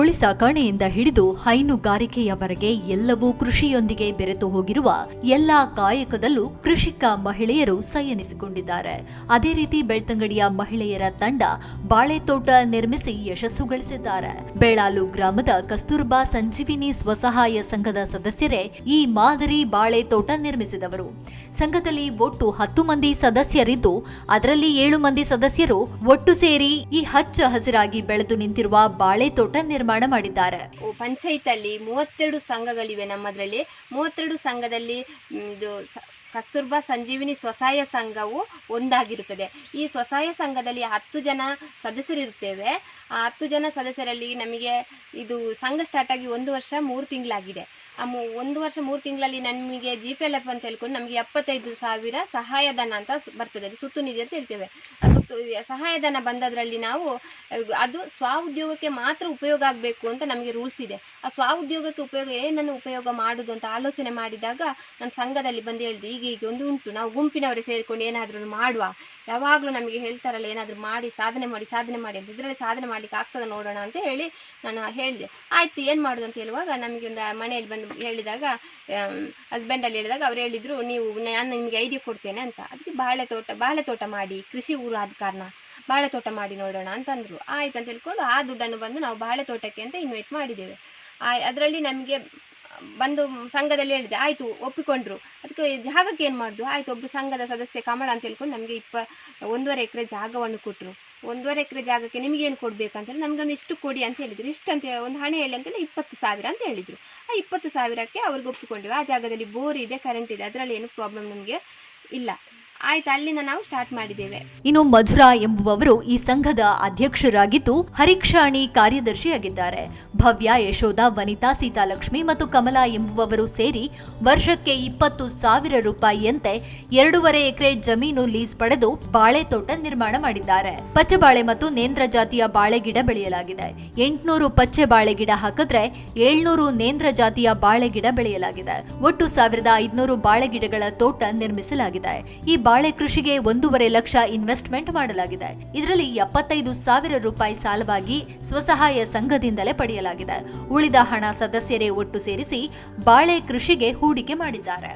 ಕೋಳಿ ಸಾಕಾಣೆಯಿಂದ ಹಿಡಿದು ಹೈನುಗಾರಿಕೆಯವರೆಗೆ ಎಲ್ಲವೂ ಕೃಷಿಯೊಂದಿಗೆ ಬೆರೆತು ಹೋಗಿರುವ ಎಲ್ಲಾ ಕಾಯಕದಲ್ಲೂ ಕೃಷಿಕ ಮಹಿಳೆಯರು ಸೈಯನಿಸಿಕೊಂಡಿದ್ದಾರೆ. ಅದೇ ರೀತಿ ಬೆಳ್ತಂಗಡಿಯ ಮಹಿಳೆಯರ ತಂಡ ಬಾಳೆ ತೋಟ ನಿರ್ಮಿಸಿ ಯಶಸ್ಸು ಗಳಿಸಿದ್ದಾರೆ ಬೇಳಾಲು ಗ್ರಾಮದ ಕಸ್ತೂರ್ಬಾ ಸಂಜೀವಿನಿ ಸ್ವಸಹಾಯ ಸಂಘದ ಸದಸ್ಯರೇ ಈ ಮಾದರಿ ಬಾಳೆ ತೋಟ ನಿರ್ಮಿಸಿದವರು. ಸಂಘದಲ್ಲಿ ಒಟ್ಟು ಹತ್ತು ಮಂದಿ ಸದಸ್ಯರಿದ್ದು, ಅದರಲ್ಲಿ ಏಳು ಮಂದಿ ಸದಸ್ಯರು ಒಟ್ಟು ಸೇರಿ ಈ ಹಚ್ಚ ಹಸಿರಾಗಿ ಬೆಳೆದು ನಿಂತಿರುವ ಬಾಳೆ ತೋಟ ನಿರ್ಮಾಣ ಮಾಡಿದ್ದಾರೆ. ಪಂಚಾಯತಲ್ಲಿ ಮೂವತ್ತೆರಡು ಸಂಘಗಳಿವೆ ನಮ್ಮದ್ರಲ್ಲಿ. ಮೂವತ್ತೆರಡು ಸಂಘದಲ್ಲಿ ಇದು ಕಸ್ತೂರ್ಬಾ ಸಂಜೀವಿನಿ ಸ್ವಸಹಾಯ ಸಂಘವು ಒಂದಾಗಿರುತ್ತದೆ. ಈ ಸ್ವಸಹಾಯ ಸಂಘದಲ್ಲಿ ಹತ್ತು ಜನ ಸದಸ್ಯರಿರುತ್ತೇವೆ. ಆ ಹತ್ತು ಜನ ಸದಸ್ಯರಲ್ಲಿ ನಮಗೆ ಇದು ಸಂಘ ಸ್ಟಾರ್ಟ್ ಆಗಿ ಒಂದು ವರ್ಷ ಮೂರು ತಿಂಗಳಾಗಿದೆ. ಒಂದು ವರ್ಷ ಮೂರು ತಿಂಗಳಲ್ಲಿ ನಮಗೆ ಜಿ ಪಿ ಅಂತ ಹೇಳ್ಕೊಂಡು ನಮಗೆ ಎಪ್ಪತ್ತೈದು ಸಾವಿರ ಸಹಾಯಧನ ಅಂತ ಬರ್ತದೆ. ಅದು ಸುತ್ತು ನಿಧಿ ಅಂತ ಹೇಳ್ತೇವೆ. ಆ ಸುತ್ತು ಸಹಾಯಧನ ಬಂದದ್ರಲ್ಲಿ ನಾವು, ಅದು ಸ್ವ ಉದ್ಯೋಗಕ್ಕೆ ಮಾತ್ರ ಉಪಯೋಗ ಆಗಬೇಕು ಅಂತ ನಮಗೆ ರೂಲ್ಸ್ ಇದೆ. ಆ ಸ್ವ ಉದ್ಯೋಗಕ್ಕೆ ಉಪಯೋಗ, ಏನನ್ನು ಉಪಯೋಗ ಮಾಡುದು ಅಂತ ಆಲೋಚನೆ ಮಾಡಿದಾಗ ನಾನು ಸಂಘದಲ್ಲಿ ಬಂದು ಹೇಳಿದೆ, ಈಗ ಈಗ ಒಂದು ಉಂಟು, ನಾವು ಗುಂಪಿನವರೇ ಸೇರಿಕೊಂಡು ಏನಾದರೂ ಮಾಡುವ. ಯಾವಾಗಲೂ ನಮಗೆ ಹೇಳ್ತಾರಲ್ಲ, ಏನಾದರೂ ಮಾಡಿ, ಸಾಧನೆ ಮಾಡಿ ಸಾಧನೆ ಮಾಡಿ ಅಂತ. ಇದರಲ್ಲಿ ಸಾಧನೆ ಮಾಡ್ಲಿಕ್ಕೆ ಆಗ್ತದೆ ನೋಡೋಣ ಅಂತ ಹೇಳಿ ನಾನು ಹೇಳಿದೆ. ಆಯ್ತು, ಏನು ಮಾಡೋದು ಅಂತ ಹೇಳುವಾಗ ನಮಗೆ ಒಂದು ಮನೆಯಲ್ಲಿ ಬಂದು ಹೇಳಿದಾಗ ಹಸ್ಬೆಂಡಲ್ಲಿ ಹೇಳಿದಾಗ ಅವ್ರು ಹೇಳಿದ್ರು, ನೀವು, ನಾನು ನಿಮಗೆ ಐಡಿಯಾ ಕೊಡ್ತೇನೆ ಅಂತ. ಅದಕ್ಕೆ ಬಾಳೆ ತೋಟ ಬಾಳೆ ತೋಟ ಮಾಡಿ, ಕೃಷಿ ಊರು ಕಾರಣ ಬಾಳೆ ತೋಟ ಮಾಡಿ ನೋಡೋಣ ಅಂತಂದ್ರು ಆಯ್ತು ಅಂತ ಹೇಳ್ಕೊಂಡು ಆ ದುಡ್ಡನ್ನು ಬಂದು ನಾವು ಬಾಳೆ ತೋಟಕ್ಕೆ ಅಂತ ಇನ್ವೈಟ್ ಮಾಡಿದ್ದೇವೆ. ಅದರಲ್ಲಿ ನಮಗೆ ಬಂದು ಸಂಘದಲ್ಲಿ ಹೇಳಿದೆ, ಆಯಿತು, ಒಪ್ಪಿಕೊಂಡ್ರು. ಅದಕ್ಕೆ ಜಾಗಕ್ಕೆ ಏನು ಮಾಡಿದ್ರು ಆಯಿತು ಒಬ್ಬರು ಸಂಘದ ಸದಸ್ಯ ಕಮಲ ಅಂತ ಹೇಳ್ಕೊಂಡು ನಮಗೆ ಇಪ್ಪ, ಒಂದೂವರೆ ಎಕರೆ ಜಾಗವನ್ನು ಕೊಟ್ಟರು ಒಂದೂವರೆ ಎಕರೆ ಜಾಗಕ್ಕೆ ನಿಮಗೇನು ಕೊಡಬೇಕಂತೇಳಿ ನಮಗೊಂದು ಇಷ್ಟು ಕೊಡಿ ಅಂತ ಹೇಳಿದ್ರು. ಇಷ್ಟು ಅಂತ ಒಂದು ಹಣೆಯಲ್ಲಿ ಅಂತೇಳಿ ಇಪ್ಪತ್ತು ಸಾವಿರ ಅಂತ ಹೇಳಿದರು. ಆ ಇಪ್ಪತ್ತು ಸಾವಿರಕ್ಕೆ ಅವ್ರಿಗೆ ಒಪ್ಪಿಕೊಂಡಿವಿ. ಆ ಜಾಗದಲ್ಲಿ ಬೋರ್ ಇದೆ ಕರೆಂಟ್ ಇದೆ, ಅದರಲ್ಲಿ ಏನು ಪ್ರಾಬ್ಲಮ್ ನಮಗೆ ಇಲ್ಲ. ಆಯ್ತು, ಅಲ್ಲಿಂದ ನಾವು ಸ್ಟಾರ್ಟ್ ಮಾಡಿದ್ದೇವೆ. ಇನ್ನು ಮಧುರಾ ಎಂಬುವವರು ಈ ಸಂಘದ ಅಧ್ಯಕ್ಷರಾಗಿದ್ದು ಹರಿಕ್ಷಾಣಿ ಕಾರ್ಯದರ್ಶಿಯಾಗಿದ್ದಾರೆ. ಭವ್ಯ, ಯಶೋಧ, ವನಿತಾ, ಸೀತಾಲಕ್ಷ್ಮಿ ಮತ್ತು ಕಮಲಾ ಎಂಬುವವರು ಸೇರಿ ವರ್ಷಕ್ಕೆ ಇಪ್ಪತ್ತು ಸಾವಿರ ರೂಪಾಯಿಯಂತೆ ಎರಡೂವರೆ ಎಕರೆ ಜಮೀನು ಲೀಸ್ ಪಡೆದು ಬಾಳೆ ತೋಟ ನಿರ್ಮಾಣ ಮಾಡಿದ್ದಾರೆ. ಪಚ್ಚೆ ಬಾಳೆ ಮತ್ತು ನೇಂದ್ರ ಜಾತಿಯ ಬಾಳೆ ಗಿಡ ಬೆಳೆಯಲಾಗಿದೆ. ಎಂಟುನೂರು ಪಚ್ಚೆ ಬಾಳೆ ಗಿಡ ಹಾಕಿದ್ರೆ ಏಳ್ನೂರು ನೇಂದ್ರ ಜಾತಿಯ ಬಾಳೆ ಗಿಡ ಬೆಳೆಯಲಾಗಿದೆ. ಒಟ್ಟು ಸಾವಿರದ ಐದುನೂರು ಬಾಳೆ ಗಿಡಗಳ ತೋಟ ನಿರ್ಮಿಸಲಾಗಿದೆ. ಈ ಬಾಳೆ ಕೃಷಿಗೆ ಒಂದೂವರೆ ಲಕ್ಷ ಇನ್ವೆಸ್ಟ್ಮೆಂಟ್ ಮಾಡಲಾಗಿದೆ. ಇದರಲ್ಲಿ ಎಪ್ಪತ್ತೈದು ಸಾವಿರ ರೂಪಾಯಿ ಸಾಲವಾಗಿ ಸ್ವಸಹಾಯ ಸಂಘದಿಂದಲೇ ಪಡೆಯಲಾಗಿದೆ. ಉಳಿದ ಹಣ ಸದಸ್ಯರೇ ಒಟ್ಟು ಸೇರಿಸಿ ಬಾಳೆ ಕೃಷಿಗೆ ಹೂಡಿಕೆ ಮಾಡಿದ್ದಾರೆ.